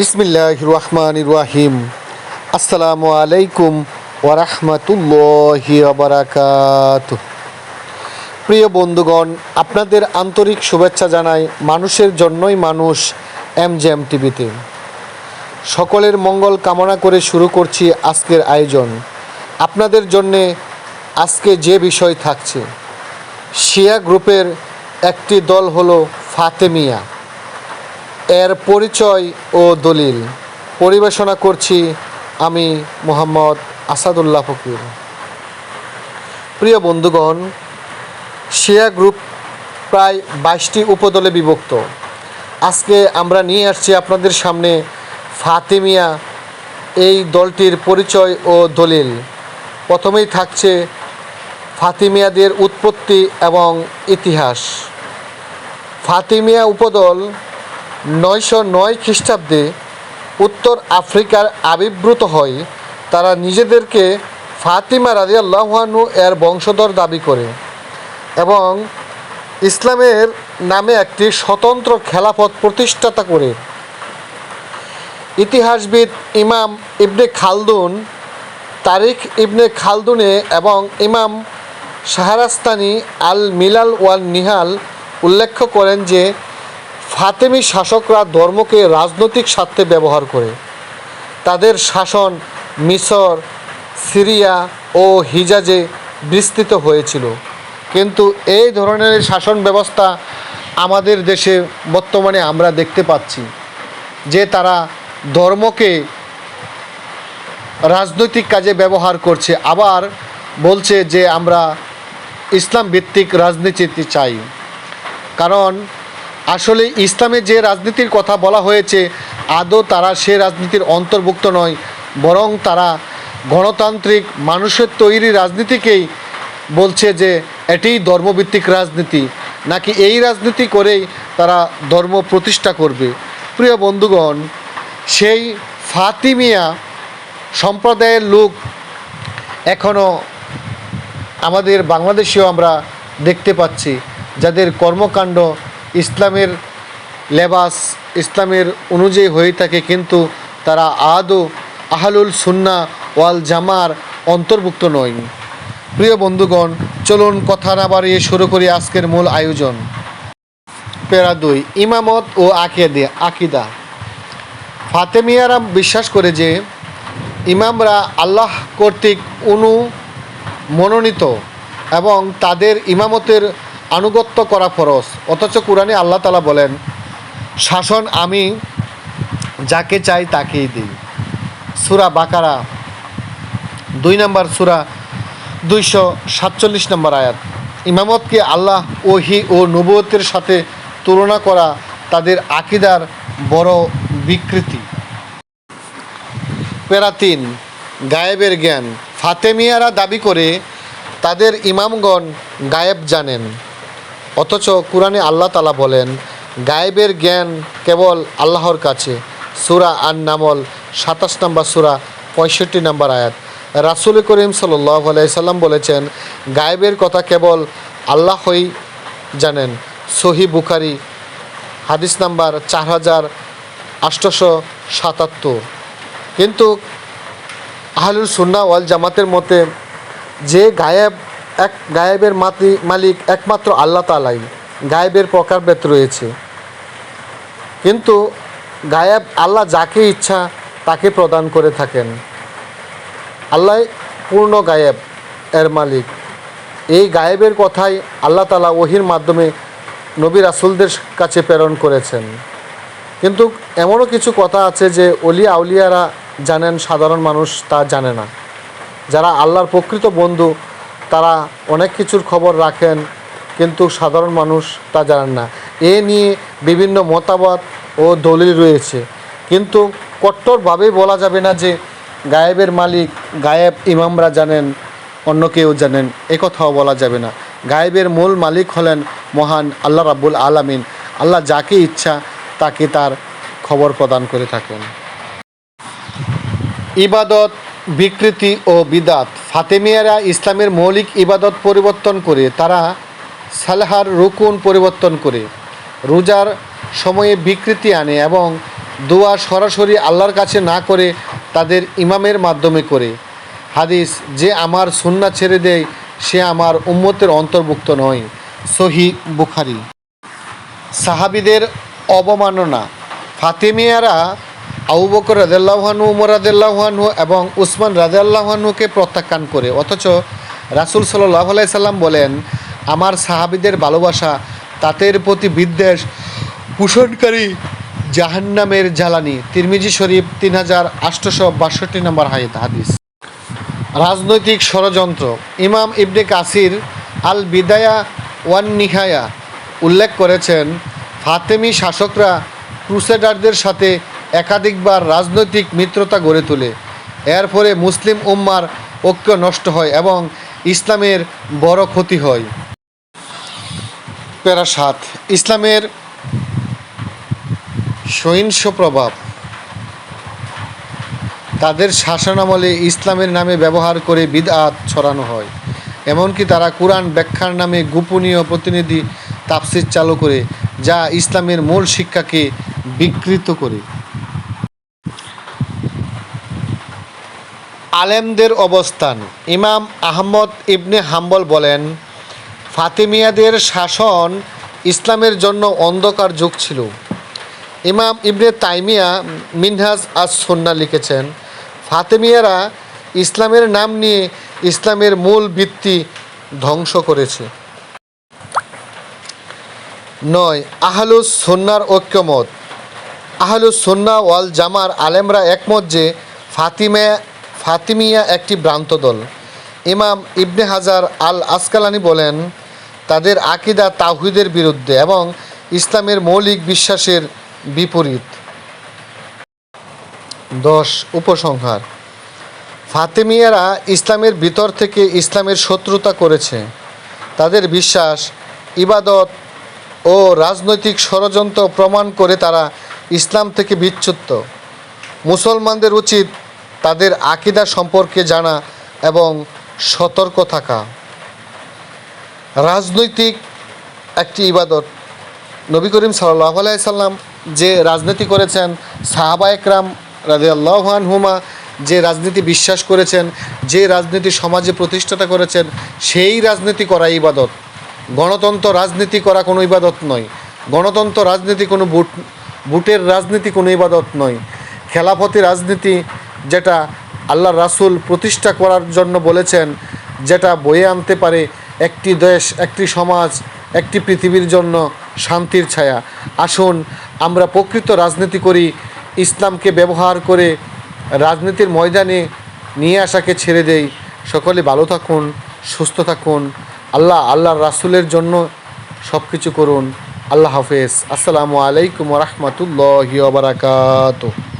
বিসমিল্লাহ রহমান রাহিম। আসসালামু আলাইকুম ওরহমতুল্লাহি বারাকাত প্রিয় বন্ধুগণ, আপনাদের আন্তরিক শুভেচ্ছা জানাই মানুষের জন্যই মানুষ এম জে এম টিভিতে। সকলের মঙ্গল কামনা করে শুরু করছি আজকের আয়োজন। আপনাদের জন্যে আজকে যে বিষয় থাকছে, শিয়া গ্রুপের একটি দল হলো ফাতেমিয়া। এর পরিচয় ও দলিল পরিবেশনা করছি আমি মোহাম্মদ আসাদুল্লাহ ফকির। প্রিয় বন্ধুগণ, শিয়া গ্রুপ প্রায় বাইশটি উপদলে বিভক্ত। আজকে আমরা নিয়ে আসছি আপনাদের সামনে ফাতেমিয়া এই দলটির পরিচয় ও দলিল। প্রথমেই থাকছে ফাতিমিয়াদের উৎপত্তি এবং ইতিহাস। ফাতিমিয়া উপদল নয়শো নয় খ্রিস্টাব্দে উত্তর আফ্রিকার আবির্ভূত হয়। তারা নিজেদেরকে ফাতিমা রাজিয়াল্লাহানু এর বংশধর দাবি করে এবং ইসলামের নামে একটি স্বতন্ত্র খেলাফত প্রতিষ্ঠাতা করে। ইতিহাসবিদ ইমাম ইবনে খালদুন, তারিখ ইবনে খালদুনে এবং ইমাম শাহরাস্তানি আল মিলাল ওয়াল নিহাল উল্লেখ করেন যে ফাতেমি শাসকরা ধর্মকে রাজনৈতিক স্বার্থে ব্যবহার করে। তাদের শাসন মিশর সিরিয়া ও হিজাজে বিস্তৃত হয়েছিল। কিন্তু এই ধরনের শাসন ব্যবস্থা আমাদের দেশে বর্তমানে আমরা দেখতে পাচ্ছি যে তারা ধর্মকে রাজনৈতিক কাজে ব্যবহার করছে। আবার বলছে যে আমরা ইসলাম ভিত্তিক রাজনীতি চাই। কারণ আসলে ইসলামে যে রাজনীতির কথা বলা হয়েছে, আদৌ তারা সে রাজনীতির অন্তর্ভুক্ত নয়, বরং তারা গণতান্ত্রিক মানুষের তৈরি রাজনীতিকেই বলছে যে এটিই ধর্মভিত্তিক রাজনীতি, নাকি এই রাজনীতি করেই তারা ধর্ম প্রতিষ্ঠা করবে। প্রিয় বন্ধুগণ, সেই ফাতিমিয়া সম্প্রদায়ের লোক এখনও আমাদের বাংলাদেশেও আমরা দেখতে পাচ্ছি, যাদের কর্মকাণ্ড ইসলামের লেবাস ইসলামের অনুযায়ী হয়ে থাকে, কিন্তু তারা আদৌ আহলুল সুন্না ওয়াল জামার অন্তর্ভুক্ত নয়। প্রিয় বন্ধুগণ, চলুন কথা না বাড়িয়ে শুরু করি আজকের মূল আয়োজন। পেরা দুই, ইমামত ও আকিদে, আকিদা। ফাতেমিয়ারা বিশ্বাস করে যে ইমামরা আল্লাহ কর্তৃক অনু মনোনীত এবং তাদের ইমামতের আনুগত্য করা ফরজ। অথচ কোরআনে আল্লাহ তালা বলেন, শাসন আমি যাকে চাই তাকেই দিই। সুরা বাকারা, দুই নম্বর সুরা, দুইশো সাতচল্লিশ নম্বর আয়াত। ইমামতকে আল্লাহ ওহি ও নবুয়তের সাথে তুলনা করা তাদের আকিদার বড় বিকৃতি। পেরা তিন, গায়েবের জ্ঞান। ফাতেমিয়ারা দাবি করে, তাদের ইমামগণ গায়েব জানেন। অথচ কোরআনে আল্লাহ তালা বলেন, গায়েবের জ্ঞান কেবল আল্লাহর কাছে। সুরা আন নামল সাতাশ নম্বর সুরা, পঁয়ষট্টি নম্বর আয়াত। রাসুল করিম সাল্লাহ বলেছেন, গায়েবের কথা কেবল আল্লাহই জানেন। সহি বুখারি, হাদিস নাম্বার চার হাজার আষ্টশো সাতাত্তর। কিন্তু আহলুল সুন্না ওয়াল জামাতের মতে, যে গায়েব এক গায়েবের মাতি মালিক একমাত্র আল্লাহ তালাই গায়েবের প্রকারভেদ রয়েছে। কিন্তু গায়েব আল্লাহ যাকে ইচ্ছা তাকে প্রদান করে থাকেন। আল্লাহ পূর্ণ গায়েব এর মালিক। এই গায়েবের কথাই আল্লাহ তালা ওহির মাধ্যমে নবী রাসুলদের কাছে প্রেরণ করেছেন। কিন্তু এমনও কিছু কথা আছে যে অলিয়া আউলিয়ারা জানেন, সাধারণ মানুষ তা জানে না। যারা আল্লাহর প্রকৃত বন্ধু তারা অনেক কিছুর খবর রাখেন, কিন্তু সাধারণ মানুষ তা জানেন না। এ নিয়ে বিভিন্ন মতামত ও দলিল রয়েছে। কিন্তু কট্টরভাবেই বলা যাবে না যে গায়েবের মালিক গায়েব ইমামরা জানেন, অন্য কেউ জানেন, এ কথাও বলা যাবে না। গায়েবের মূল মালিক হলেন মহান আল্লাহ রাব্বুল আলামিন। আল্লাহ যাকে ইচ্ছা তাকে তার খবর প্রদান করে থাকেন। ইবাদত, বিকৃতি ও বিদাত। ফাতেমিয়ারা ইসলামের মৌলিক ইবাদত পরিবর্তন করে, তারা সালাহার রুকুন পরিবর্তন করে, রোজার সময়ে বিকৃতি আনে এবং দোয়া সরাসরি আল্লাহর কাছে না করে তাদের ইমামের মাধ্যমে করে। হাদিস, যে আমার সুন্না ছেড়ে দেয়, সে আমার উম্মতের অন্তর্ভুক্ত নয়। সহি বুখারি। সাহাবিদের অবমাননা। ফাতেমিয়ারা আবু বকর রাজাল্লাহানু উমর রাজাল্লাহানু এবং উসমান রাজাল্লাহানুকে প্রত্যাখ্যান করে। অথচ রাসুল সাল্লাহ সাল্লাম বলেন, আমার সাহাবিদের ভালোবাসা তাদের প্রতি বিদ্বেষ পোষণকারী জাহান্নামের জ্বালানি। তিরমিজি শরীফ তিন হাজার আটশোশো বাষট্টি নম্বর হাইদ হাদিস। রাজনৈতিক ষড়যন্ত্র। ইমাম ইবনে কাসির আল বিদায়া ওয়ান নিহায়া উল্লেখ করেছেন, ফাতেমি শাসকরা ক্রুসেডারদের সাথে একাধিকবার রাজনৈতিক মিত্রতা গড়ে তোলে। এর ফলে মুসলিম উম্মার ঐক্য নষ্ট হয় এবং ইসলামের বড় ক্ষতি হয়। প্যারা সাত, ইসলামের সহিংস প্রভাব। তাদের শাসনামলে ইসলামের নামে ব্যবহার করে বিদআত ছড়ানো হয়। এমনকি তারা কোরআন ব্যাখ্যার নামে গোপনীয় প্রতিনিধি তাফসির চালু করে, যা ইসলামের মূল শিক্ষাকে বিকৃত করে। আলেমদের অবস্থান। ইমাম আহমদ ইবনে হাম্বল বলেন, ফাতিমিয়াদের শাসন ইসলামের জন্য অন্ধকার যুগ ছিল। ইমাম ইবনে তাইমিয়া মিনহাজ আজ সন্না লিখেছেন, ফাতেমিয়ারা ইসলামের নাম নিয়ে ইসলামের মূল ভিত্তি ধ্বংস করেছে। নয় আহলুস সন্ন্যার ঐক্যমত। আহলুস সন্না ওয়াল জামার আলেমরা একমত যে ফাতিমা ফাতিমিয়া একটি ভ্রান্ত দল। ইমাম ইবনে হাজার আল আসকালানি বলেন, তাদের আকিদা তাহিদের বিরুদ্ধে এবং ইসলামের মৌলিক বিশ্বাসের বিপরীত। দশ, উপসংহার। ফাতেমিয়ারা ইসলামের ভিতর থেকে ইসলামের শত্রুতা করেছে। তাদের বিশ্বাস, ইবাদত ও রাজনৈতিক ষড়যন্ত্র প্রমাণ করে তারা ইসলাম থেকে বিচ্যুত। মুসলমানদের উচিত তাদের আকিদা সম্পর্কে জানা এবং সতর্ক থাকা। রাজনৈতিক একটি ইবাদত। নবী করিম সাল্লাহ সাল্লাম যে রাজনীতি করেছেন, সাহাবা একরাম রাজে আল্লাহান হুমা যে রাজনীতি বিশ্বাস করেছেন, যে রাজনীতি সমাজে প্রতিষ্ঠাতা করেছেন, সেই রাজনীতি করা ইবাদত। গণতন্ত্র রাজনীতি করা কোনো ইবাদত নয়। গণতন্ত্র রাজনীতি কোনো বুট বুটের রাজনীতি কোনো ইবাদত নয়। খেলাফতি রাজনীতি যেটা আল্লাহ রাসূল প্রতিষ্ঠা করার জন্য বলেছেন, যেটা বয়ে আনতে পারে একটি দেশ, একটি সমাজ, একটি পৃথিবীর জন্য শান্তির ছায়া। আসুন, আমরা প্রকৃত রাজনীতি করি, ইসলামকে ব্যবহার করে রাজনীতির ময়দানে নিয়ে আসাকে ছেড়ে দেই। সকলে ভালো থাকুন, সুস্থ থাকুন। আল্লাহ, আল্লাহর রাসূলের জন্য সব কিছু করুন। আল্লাহ হাফেজ। আসসালামু আলাইকুম রহমতুল্লাহ বারাকাতুহ।